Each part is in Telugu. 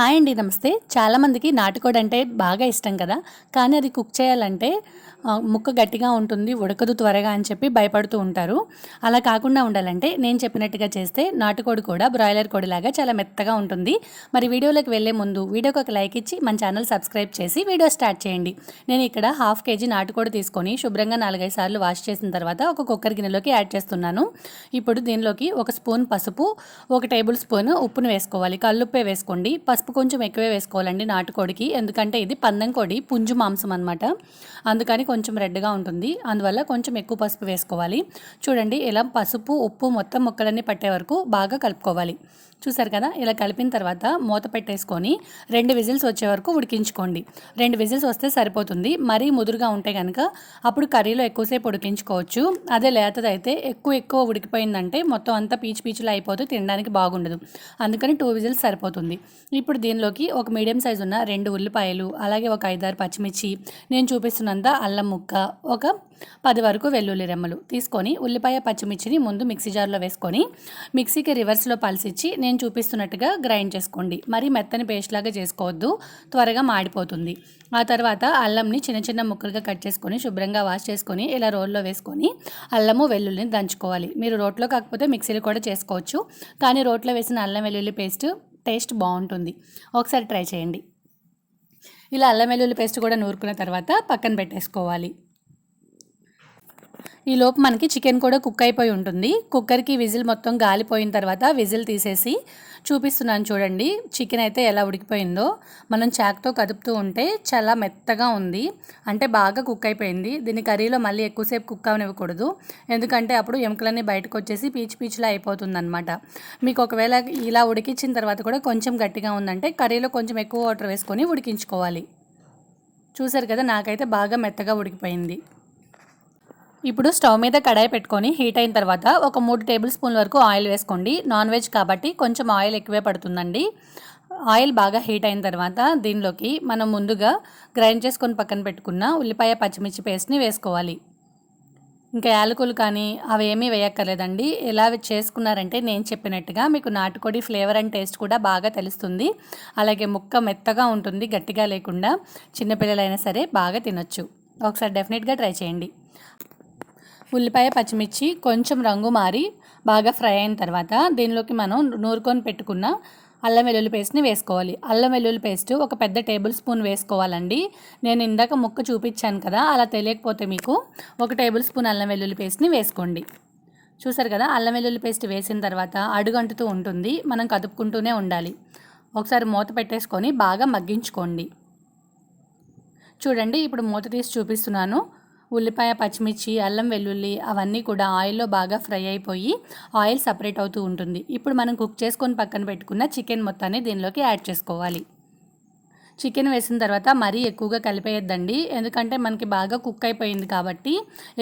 హాయ్ అండి నమస్తే. చాలామందికి నాటుకోడి అంటే బాగా ఇష్టం కదా. కానీ అది కుక్ చేయాలంటే ముక్క గట్టిగా ఉంటుంది ఉడకదు త్వరగా అని చెప్పి భయపడుతూ ఉంటారు. అలా కాకుండా ఉండాలంటే నేను చెప్పినట్టుగా చేస్తే నాటుకోడి కూడా బ్రాయిలర్ కోడిలాగా చాలా మెత్తగా ఉంటుంది. మరి వీడియోలోకి వెళ్ళే ముందు వీడియోకి ఒక లైక్ ఇచ్చి మన ఛానల్ సబ్స్క్రైబ్ చేసి వీడియో స్టార్ట్ చేయండి. నేను ఇక్కడ హాఫ్ కేజీ నాటుకోడి తీసుకొని శుభ్రంగా నాలుగైదు సార్లు వాష్ చేసిన తర్వాత ఒక కుక్కర్ గిన్నెలోకి యాడ్ చేస్తున్నాను. ఇప్పుడు దీనిలోకి ఒక స్పూన్ పసుపు ఒక టేబుల్ స్పూన్ ఉప్పును వేసుకోవాలి. కల్లుప్పే వేసుకోండి. పసుపు కొంచెం ఎక్కువే వేసుకోవాలండి నాటుకోడికి ఎందుకంటే ఇది పందం కోడి పుంజు మాంసం అనమాట అందుకని కొంచెం రెడ్గా ఉంటుంది. అందువల్ల కొంచెం ఎక్కువ పసుపు వేసుకోవాలి. చూడండి ఇలా పసుపు ఉప్పు మొత్తం ముక్కలన్నీ పట్టే వరకు బాగా కలుపుకోవాలి. చూసారు కదా ఇలా కలిపిన తర్వాత మూత పెట్టేసుకొని రెండు విజిల్స్ వచ్చే వరకు ఉడికించుకోండి. రెండు విజిల్స్ వస్తే సరిపోతుంది. మరీ ముదురుగా ఉంటే కనుక అప్పుడు కర్రీలో ఎక్కువసేపు ఉడికించుకోవచ్చు. అదే లేతదైతే ఎక్కువ ఎక్కువ ఉడికిపోయిందంటే మొత్తం అంతా పీచు పీచులు అయిపోతే తినడానికి బాగుండదు. అందుకని టూ విజిల్స్ సరిపోతుంది. ఇప్పుడు దీనిలోకి ఒక మీడియం సైజు ఉన్న రెండు ఉల్లిపాయలు అలాగే ఒక ఐదారు పచ్చిమిర్చి నేను చూపిస్తున్నంత అల్లం ముక్క ఒక పది వరకు వెల్లుల్లి రెమ్మలు తీసుకొని ఉల్లిపాయ పచ్చిమిర్చిని ముందు మిక్సీ జార్లో వేసుకొని మిక్సీకి రివర్స్లో పలిసిచ్చి నేను చూపిస్తున్నట్టుగా గ్రైండ్ చేసుకోండి. మరి మెత్తని పేస్ట్ లాగా చేసుకోవద్దు. త్వరగా మాడిపోతుంది. ఆ తర్వాత అల్లంని చిన్న చిన్న ముక్కలుగా కట్ చేసుకొని శుభ్రంగా వాష్ చేసుకొని ఇలా రోల్లో వేసుకొని అల్లము వెల్లుల్లిని దంచుకోవాలి. మీరు రోట్లో కాకపోతే మిక్సీలో కూడా చేసుకోవచ్చు. కానీ రోట్లో వేసిన అల్లం వెల్లుల్లి పేస్ట్ టేస్ట్ బాగుంటుంది. ఒకసారి ట్రై చేయండి. ఇలా అల్లం వెల్లుల్లి పేస్ట్ కూడా నూరుకున్న తర్వాత పక్కన పెట్టేసుకోవాలి. ఈ లోపు మనకి చికెన్ కూడా కుక్ అయిపోయి ఉంటుంది. కుక్కర్కి విజిల్ మొత్తం గాలిపోయిన తర్వాత విజిల్ తీసేసి చూపిస్తున్నాను చూడండి. చికెన్ అయితే ఎలా ఉడికిపోయిందో. మనం చాక్తో కదుపుతూ ఉంటే చాలా మెత్తగా ఉంది. అంటే బాగా కుక్ అయిపోయింది. దీన్ని కర్రీలో మళ్ళీ ఎక్కువసేపు కుక్ అవనివ్వకూడదు. ఎందుకంటే అప్పుడు ఎముకలన్నీ బయటకు వచ్చేసి పీచు పీచులా అయిపోతుంది అనమాట మీకు ఒకవేళ ఇలా ఉడికించిన తర్వాత కూడా కొంచెం గట్టిగా ఉందంటే కర్రీలో కొంచెం ఎక్కువ వాటర్ వేసుకొని ఉడికించుకోవాలి. చూసారు కదా? నాకైతే బాగా మెత్తగా ఉడికిపోయింది. ఇప్పుడు స్టవ్ మీద కడాయి పెట్టుకొని హీట్ అయిన తర్వాత ఒక మూడు టేబుల్ స్పూన్ వరకు ఆయిల్ వేసుకోండి. నాన్ వెజ్ కాబట్టి కొంచెం ఆయిల్ ఎక్కువే పడుతుందండి. ఆయిల్ బాగా హీట్ అయిన తర్వాత దీనిలోకి మనం ముందుగా గ్రైండ్ చేసుకొని పక్కన పెట్టుకున్న ఉల్లిపాయ పచ్చిమిర్చి పేస్ట్ని వేసుకోవాలి. ఇంకా యాలకులు కానీ అవి ఏమీ వేయక్కర్లేదండి. ఎలా చేసుకున్నారంటే నేను చెప్పినట్టుగా మీకు నాటుకోడి ఫ్లేవర్ అండ్ టేస్ట్ కూడా బాగా తెలుస్తుంది. అలాగే ముక్క మెత్తగా ఉంటుంది గట్టిగా లేకుండా చిన్నపిల్లలైనా సరే బాగా తినొచ్చు. ఒకసారి డెఫినెట్గా ట్రై చేయండి. ఉల్లిపాయ పచ్చిమిర్చి కొంచెం రంగు మారి బాగా ఫ్రై అయిన తర్వాత దీనిలోకి మనం నూరుకొని పెట్టుకున్న అల్లం వెల్లుల్లి పేస్ట్ని వేసుకోవాలి. అల్లం వెల్లుల్లి పేస్ట్ ఒక పెద్ద టేబుల్ స్పూన్ వేసుకోవాలండి. నేను ఇందాక ముక్క చూపించాను కదా అలా తెలియకపోతే మీకు ఒక టేబుల్ స్పూన్ అల్లం వెల్లుల్లి పేస్ట్ని వేసుకోండి. చూసారు కదా అల్లం వెల్లుల్లి పేస్ట్ వేసిన తర్వాత అడుగంటుతూ ఉంటుంది మనం కదుపుకుంటూనే ఉండాలి. ఒకసారి మూత పెట్టేసుకొని బాగా మగ్గించుకోండి. చూడండి ఇప్పుడు మూత తీసి చూపిస్తున్నాను. ఉల్లిపాయ పచ్చిమిర్చి అల్లం వెల్లుల్లి అవన్నీ కూడా ఆయిల్లో బాగా ఫ్రై అయిపోయి ఆయిల్ సపరేట్ అవుతూ ఉంటుంది. ఇప్పుడు మనం కుక్ చేసుకొని పక్కన పెట్టుకున్న చికెన్ మొత్తాన్ని దీనిలోకి యాడ్ చేసుకోవాలి. చికెన్ వేసిన తర్వాత మరీ ఎక్కువగా కలిపేయద్దండి. ఎందుకంటే మనకి బాగా కుక్ అయిపోయింది కాబట్టి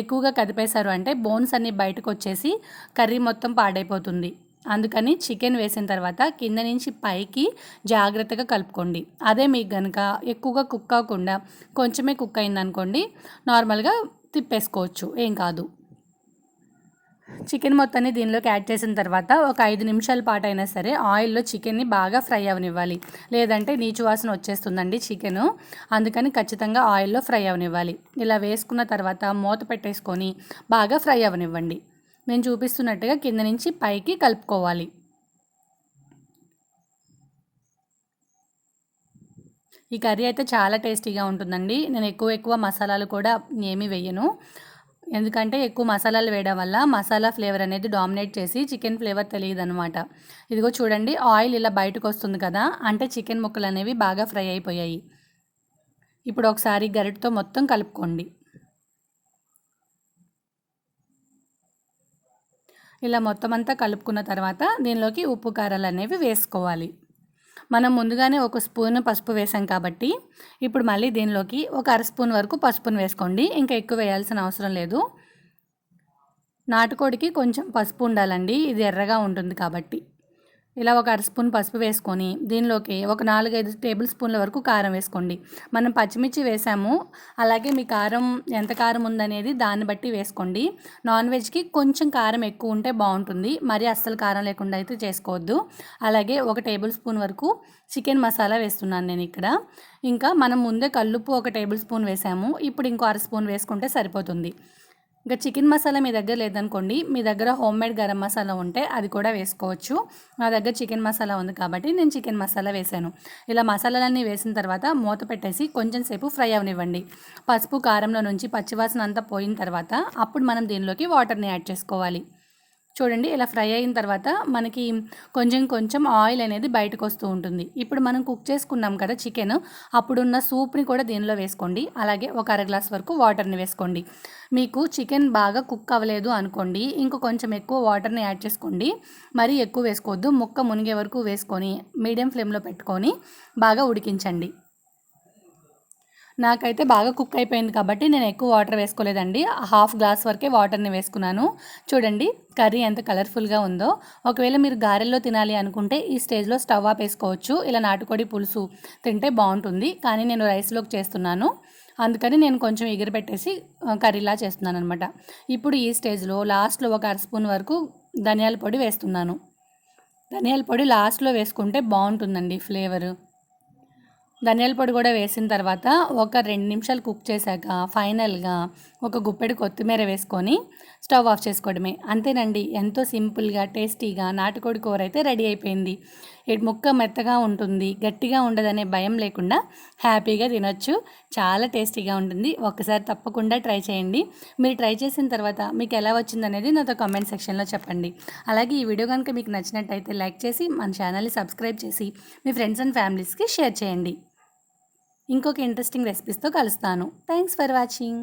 ఎక్కువగా కదిపేశారు అంటే బోన్స్ అన్నీ బయటకు వచ్చేసి కర్రీ మొత్తం పాడైపోతుంది. అందుకని చికెన్ వేసిన తర్వాత కింద నుంచి పైకి జాగ్రత్తగా కలుపుకోండి. అదే మీకు కనుక ఎక్కువగా కుక్ అవ్వకుండా కొంచెమే కుక్ అయిందనుకోండి నార్మల్గా తిప్పేసుకోవచ్చు. ఏం కాదు. చికెన్ మొత్తాన్ని దీనిలోకి యాడ్ చేసిన తర్వాత ఒక ఐదు నిమిషాల పాటు అయినా సరే ఆయిల్లో చికెన్ని బాగా ఫ్రై అవనివ్వాలి. లేదంటే నీచు వాసన వచ్చేస్తుందండి చికెను అందుకని ఖచ్చితంగా ఆయిల్లో ఫ్రై అవనివ్వాలి. ఇలా వేసుకున్న తర్వాత మూత పెట్టేసుకొని బాగా ఫ్రై అవనివ్వండి. నేను చూపిస్తున్నట్టుగా కింద నుంచి పైకి కలుపుకోవాలి. ఈ కర్రీ అయితే చాలా టేస్టీగా ఉంటుందండి. నేను ఎక్కువ ఎక్కువ మసాలాలు కూడా ఏమీ వేయను. ఎందుకంటే ఎక్కువ మసాలాలు వేయడం వల్ల మసాలా ఫ్లేవర్ అనేది డామినేట్ చేసి చికెన్ ఫ్లేవర్ తెలియదు అనమాట ఇదిగో చూడండి ఆయిల్ ఇలా బయటకు వస్తుంది కదా అంటే చికెన్ ముక్కలు అనేవి బాగా ఫ్రై అయిపోయాయి. ఇప్పుడు ఒకసారి గరిటతో మొత్తం కలుపుకోండి. ఇలా మొత్తం అంతా కలుపుకున్న తర్వాత దీనిలోకి ఉప్పు కారాలు అనేవి వేసుకోవాలి. మనం ముందుగానే ఒక స్పూన్ పసుపు వేసాం కాబట్టి ఇప్పుడు మళ్ళీ దీనిలోకి ఒక అర స్పూన్ వరకు పసుపును వేసుకోండి. ఇంకా ఎక్కువ వేయాల్సిన అవసరం లేదు. నాటుకోడికి కొంచెం పసుపు ఉండాలండి. ఇది ఎర్రగా ఉంటుంది కాబట్టి. ఇలా ఒక అర స్పూన్ పసుపు వేసుకొని దీనిలోకి ఒక నాలుగైదు టేబుల్ స్పూన్ల వరకు కారం వేసుకోండి. మనం పచ్చిమిర్చి వేసాము. అలాగే మీ కారం ఎంత కారం ఉందనేది దాన్ని బట్టి వేసుకోండి. నాన్ వెజ్కి కొంచెం కారం ఎక్కువ ఉంటే బాగుంటుంది. మరీ అస్సలు కారం లేకుండా అయితే చేసుకోవద్దు. అలాగే ఒక టేబుల్ స్పూన్ వరకు చికెన్ మసాలా వేస్తున్నాను నేను ఇక్కడ. ఇంకా మనం ముందే కల్లుప్పు ఒక టేబుల్ స్పూన్ వేసాము. ఇప్పుడు ఇంకో అర స్పూన్ వేసుకుంటే సరిపోతుంది. ఇంకా చికెన్ మసాలా మీ దగ్గర లేదనుకోండి మీ దగ్గర హోమ్ మేడ్ గరం మసాలా ఉంటే అది కూడా వేసుకోవచ్చు. నా దగ్గర చికెన్ మసాలా ఉంది కాబట్టి నేను చికెన్ మసాలా వేసాను. ఇలా మసాలాలన్నీ వేసిన తర్వాత మూత పెట్టేసి కొంచెం సేపు ఫ్రై అవనివ్వండి. పసుపు కారంలో నుంచి పచ్చివాసన అంతా పోయిన తర్వాత అప్పుడు మనం దీనిలోకి వాటర్ని యాడ్ చేసుకోవాలి. చూడండి ఇలా ఫ్రై అయిన తర్వాత మనకి కొంచెం కొంచెం ఆయిల్ అనేది బయటకు వస్తూ ఉంటుంది. ఇప్పుడు మనం కుక్ చేసుకున్నాం కదా చికెన్ అప్పుడున్న సూప్ని కూడా దీనిలో వేసుకోండి. అలాగే ఒక అర గ్లాస్ వరకు వాటర్ని వేసుకోండి. మీకు చికెన్ బాగా కుక్ అవ్వలేదు అనుకోండి ఇంకా కొంచెం ఎక్కువ వాటర్ని యాడ్ చేసుకోండి. మరీ ఎక్కువ వేసుకోవద్దు ముక్క మునిగే వరకు వేసుకొని మీడియం ఫ్లేమ్లో పెట్టుకొని బాగా ఉడికించండి. నాకైతే బాగా కుక్ అయిపోయింది కాబట్టి నేను ఎక్కువ వాటర్ వేసుకోలేదండి. హాఫ్ గ్లాస్ వరకే వాటర్ని వేసుకున్నాను. చూడండి కర్రీ ఎంత కలర్ఫుల్గా ఉందో. ఒకవేళ మీరు గారెల్లో తినాలి అనుకుంటే ఈ స్టేజ్లో స్టవ్ ఆఫ్ వేసుకోవచ్చు. ఇలా నాటుకోడి పులుసు తింటే బాగుంటుంది. కానీ నేను రైస్లోకి చేస్తున్నాను. అందుకని నేను కొంచెం ఎగిరిపెట్టేసి కర్రీలా చేస్తున్నాను అనమాట ఇప్పుడు ఈ స్టేజ్లో లాస్ట్లో ఒక అర స్పూన్ వరకు ధనియాల పొడి వేస్తున్నాను. ధనియాల పొడి లాస్ట్లో వేసుకుంటే బాగుంటుందండి ఫ్లేవరు. ధనియాల పొడి కూడా వేసిన తర్వాత ఒక రెండు నిమిషాలు కుక్ చేశాక ఫైనల్గా ఒక గుప్పెడు కొత్తిమీర వేసుకొని స్టవ్ ఆఫ్ చేసుకోవడమే. అంతేనండి ఎంతో సింపుల్గా టేస్టీగా నాటుకోడి కూర అయితే రెడీ అయిపోయింది. ముక్క మెత్తగా ఉంటుంది గట్టిగా ఉండదనే భయం లేకుండా హ్యాపీగా తినొచ్చు. చాలా టేస్టీగా ఉంటుంది. ఒకసారి తప్పకుండా ట్రై చేయండి. మీరు ట్రై చేసిన తర్వాత మీకు ఎలా వచ్చిందనేది నాతో కామెంట్ సెక్షన్లో చెప్పండి. అలాగే ఈ వీడియో కనుక మీకు నచ్చినట్టయితే లైక్ చేసి మన ఛానల్ని సబ్స్క్రైబ్ చేసి మీ ఫ్రెండ్స్ అండ్ ఫ్యామిలీస్కి షేర్ చేయండి. ఇంకొక ఇంట్రెస్టింగ్ రెసిపీస్తో కలుస్తాను. Thanks for watching.